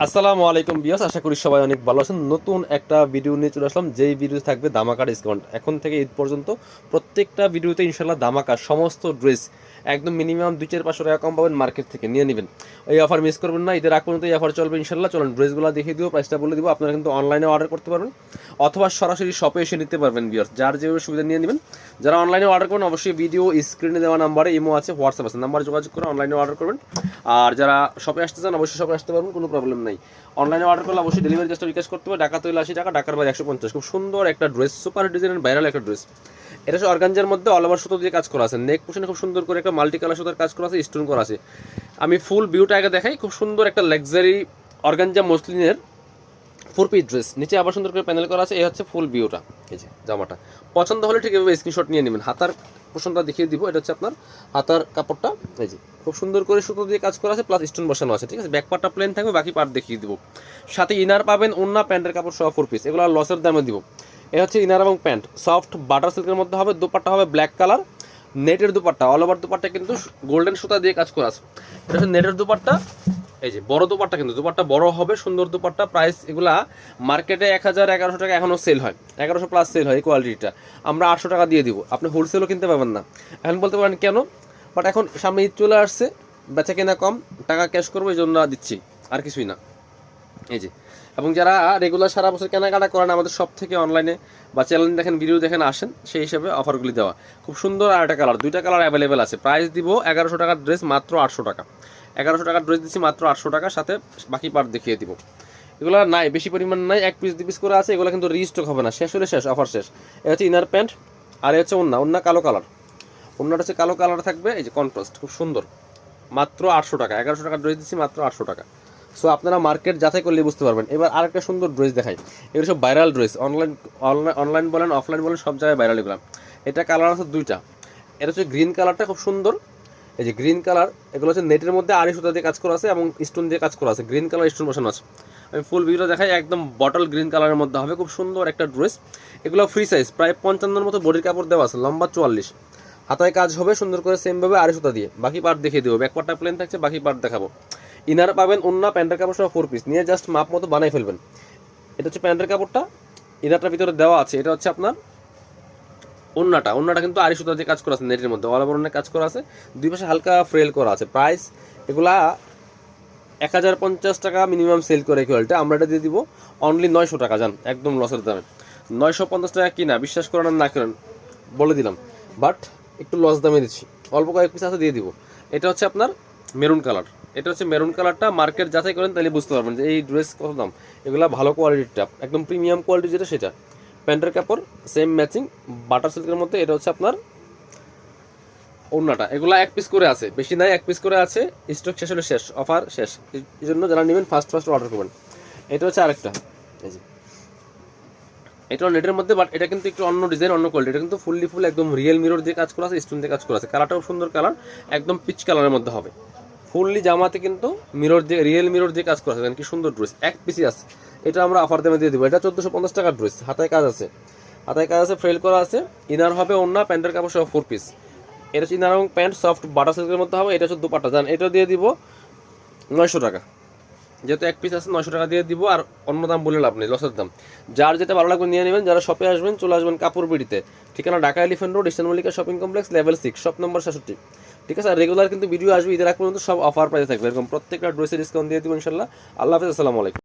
আসসালামু আলাইকুম বিয়াস আশা করি সবাই অনেক ভালো আছেন। নতুন একটা ভিডিও নিয়ে চলে আসলাম, যেই ভিডিও থাকবে দামাকা ডিসকাউন্ট এখন থেকে ঈদ পর্যন্ত প্রত্যেকটা ভিডিওতে ইনশাল্লাহ দামাকা সমস্ত ড্রেস একদম মিনিমাম দুই চার পাঁচশো টাকা কম পাবেন মার্কেট থেকে, নিয়ে নেবেন। এই অফার মিস করবেন না, ঈদের আগ পর্যন্ত এই অফার চলবে ইনশাল্লাহ। চলুন ড্রেসগুলো দেখিয়ে দিব প্রাইসটা বলে দিব। আপনারা কিন্তু অনলাইনে অর্ডার করতে পারবেন, অথবা সরাসরি শপে এসে নিতে পারবেন বিয়ার যার যেভাবে সুবিধা নিয়ে নেবেন, যারা অনলাইনে অর্ডার করবেন, অবশ্যই ভিডিও স্ক্রিনে দেওয়া নাম্বারে ইমো আছে হোয়াটসঅ্যাপ আছে। নাম্বার যোগাযোগ করে অনলাইনে অর্ডার করবেন। আর যারা শপে আসতে চান, অবশ্যই শপে আসতে পারবেন, কোনো প্রবলেম নাই। অনলাইনে অর্ডার করলে অবশ্যই ডেলিভারি চার্জটা রিকোয়েস্ট করতে হবে। ঢাকা তৈল আশি টাকা ঢাকার বাইরে একশো পঞ্চাশ। খুব সুন্দর একটা ড্রেস সুপার ডিজাইনের ভাইরাল একটা ড্রেস এটা হচ্ছে অর্গানজার মধ্যে অল ওভার সুতো দিয়ে কাজ করা আছে। নেক পোশনে খুব সুন্দর করে একটা মাল্টি কালার সুতোর কাজ করা আছে স্টোন করা আছে। আমি ফুল ভিউটা আগে দেখাই, খুব সুন্দর একটা লাক্সারি অর্গানজা মসলিনের ফোর পিস ড্রেস নিচে আবার সুন্দর করে প্যানেল করা আছে, এই হচ্ছে ফুল ভিউটা এই যে জামাটা। পছন্দ হলে ঠিক এভাবে স্ক্রিনশট নিয়ে নেবেন। হাতার পোষণটা দেখিয়ে দিব, এটা হচ্ছে আপনার হাতার কাপড়টা, এই যে। খুব সুন্দর করে সুতো দিয়ে কাজ করা আছে প্লাস স্টোন বসানো আছে, ঠিক আছে? ব্যাক পার্টটা প্লেন থাকবে, বাকি পার্ট দেখিয়ে দিব। সাথে ইনার পাবেন অন্য প্যান্টের কাপড় সহ ফোর পিস এগুলো লসের দামে দিব। এ হচ্ছে ইনার এবং প্যান্ট সফট বাটার সিল্কের মধ্যে হবে, দুপাট্টা হবে ব্ল্যাক কালার নেটের দুপাট্টা অল ওভার দুপাট্টা কিন্তু গোল্ডেন সুতা দিয়ে কাজ করা আছে। এটা হচ্ছে নেটের দুপাট্টা, এই যে বড় দুপাট্টা কিন্তু, দুপাট্টা বড় হবে, সুন্দর দুপাট্টা প্রাইস এগুলা মার্কেটে এক হাজার, এগারোশো টাকা এখনও সেল হয়। এগারোশো প্লাস সেল হয় এই কোয়ালিটিটা আমরা আটশো টাকা দিয়ে দিব। আপনি হোলসেলও কিনতে পারবেন না। এখন বলতে পারেন কেন? বাট এখন সামনে ঈদ চলে আসছে, বেচা কেনা কম, টাকা ক্যাশ করব, এই জন্য দিচ্ছি, আর কিছুই না। এই যে। এবং যারা রেগুলার সারা বছর কেনাকাটা করেন, আমাদের সব থেকে অনলাইনে বা চ্যানেল দেখেন ভিডিও দেখেন, আসেন, সেই হিসাবে অফারগুলি দেওয়া। খুব সুন্দর আর একটা কালার দুইটা কালার অ্যাভেলেবেল আছে। প্রাইস দিব এগারোশো টাকার ড্রেস মাত্র আটশো টাকা। এগারোশো টাকার ড্রেস দিচ্ছি মাত্র আটশো টাকা, সাথে বাকি পার্ট দেখিয়ে দিব। এগুলো নাই, বেশি পরিমাণ নাই, এক পিস দুই পিস করে আছে, এগুলো কিন্তু রিস্টক হবে না। শেষ হলে শেষ অফার শেষ। এ হচ্ছে ইনার প্যান্ট আর এ হচ্ছে অন্য অন্য কালো কালার অন্যটা হচ্ছে কালো কালার থাকবে, এই যে কন্ট্রাস্ট খুব সুন্দর। মাত্র আটশো টাকা, এগারোশো টাকার ড্রেস দিচ্ছি মাত্র আটশো টাকা। সো আপনারা মার্কেট যাচাই করলে বুঝতে পারবেন। এবার আরেকটা সুন্দর ড্রেস দেখাই। এগুলো সব viral dress online online online বলেন অফলাইন বলেন, সব জায়গায় ভাইরাল এগুলো। এটা কালার আছে দুইটা। এটা হচ্ছে গ্রিন কালারটা খুব সুন্দর। এই যে গ্রিন কালার এগুলো হচ্ছে নেটের মধ্যে আড়ি সুতা দিয়ে কাজ করা আছে এবং স্টোন দিয়ে কাজ করা আছে। গ্রিন কালার স্টোন বসানো আছে। আমি ফুল ভিডিও দেখাই, একদম বটল গ্রিন কালারের মধ্যে হবে। খুব সুন্দর একটা ড্রেস এগুলো ফ্রি সাইজ প্রায় পঞ্চান্নর মতো বডির কাপড় দেওয়া আছে, লম্বা চুয়াল্লিশ। হাতায় কাজ হবে, সুন্দর করে সেমভাবে আড়ি সুতা দিয়ে বাকি পার্ট দেখিয়ে দেবো। ব্যাক পার্টটা প্লেন থাকছে, বাকি পার্ট দেখাবো। ইনার পাবেন অন্য প্যান্টের কাপড় সহ ফোর পিস নিয়ে জাস্ট মাপ মতো বানাই ফেলবেন। এটা হচ্ছে প্যান্টের কাপড়টা। ইনারটার ভিতরে দেওয়া আছে। এটা হচ্ছে আপনার অন্যটা অন্যটা কিন্তু আড়ি সুতা দিয়ে কাজ করা আছে, নেটের মধ্যে। অল ওভার কাজ করা আছে। দুই পাশে হালকা ফ্রেল করা আছে। প্রাইস এগুলা এক হাজার পঞ্চাশ টাকা মিনিমাম সেল করে কোয়ালিটি আমরা এটা দিয়ে দিব অনলি নয়শো টাকা যান একদম লসের দামে। নয়শো পঞ্চাশ টাকা কিনা, বিশ্বাস করেন না করেন, বলে দিলাম। বাট একটু লস দামে দিচ্ছি। অল্প কয়েক পিস আছে, দিয়ে দিব। এটা হচ্ছে আপনার মেরুন কালার। এটা হচ্ছে মেরুন কালারটা, মার্কেট যাচাই করেন তাহলে বুঝতে পারবেন যে এই ড্রেস কত দাম। এগুলো ভালো কোয়ালিটির একদম প্রিমিয়াম কোয়ালিটি যেটা সেটা। প্যান্টের কাপড় সেম ম্যাচিং বাটার সিল্কের মধ্যে এটা হচ্ছে আপনার অন্যটা এগুলো এক পিস করে আছে, বেশি নাই, এক পিস করে আছে স্টক শেষ হলে শেষ অফার শেষ। এই জন্য যারা নেবেন ফার্স্ট ফার্স্ট অর্ডার করবেন। এটা হচ্ছে আরেকটা, এই যে। এটা নেটের মধ্যে বাট এটা কিন্তু একটু অন্য ডিজাইন অন্য কোয়ালিটি এটা কিন্তু ফুললি ফুল একদম রিয়েল মিরর দিয়ে কাজ করা আছে স্টোন দিয়ে কাজ করা আছে। কালারটাও সুন্দর কালার একদম পিচ কালারের মধ্যে হবে। ফুললি জামাতে কিন্তু মিরর দিয়ে রিয়েল মিরর দিয়ে কাজ করা আছে। কি সুন্দর ড্রেস এক পিসি আছে। এটা আমরা অফার দামে দিয়ে দেবো। এটা চোদ্দোশো পঞ্চাশ টাকার ড্রেস হাতায় কাজ আছে। হাতায় কাজ আছে ফ্রেল করা আছে। ইনার হবে অন্য প্যান্টের কাপড় সহ ফোর পিস এটা হচ্ছে ইনার এবং প্যান্ট সফট বাটার সিল্কের মধ্যে হবে। এটা হচ্ছে দুপাটা জান, এটা দিয়ে দিব নয়শো টাকা। যেহেতু এক পিস আছে, নয়শো টাকা দিয়ে দিব। আর অন্য দাম বলে লাভ নেই লসের দাম। যার যেটা ভালো লাগবে নিয়ে নেবেন। যারা শপে আসবেন, চলে আসবেন কাপড় বিড়িতে ঠিকানা Dhaka Elephant Road, Eastern Mallika shopping complex level six shop number সাতষট্টি ঠিক আছে, আর রেগুলার কিন্তু ভিডিও আসবে ঈদের আগ পর্যন্ত সব অফার প্রাইসে থাকবে। এরকম প্রত্যেকটা ড্রেসের ডিসকাউন্ট দিয়ে দিব ইনশাল্লাহ। আল্লাহ হাফিজ, আসসালামু আলাইকুম।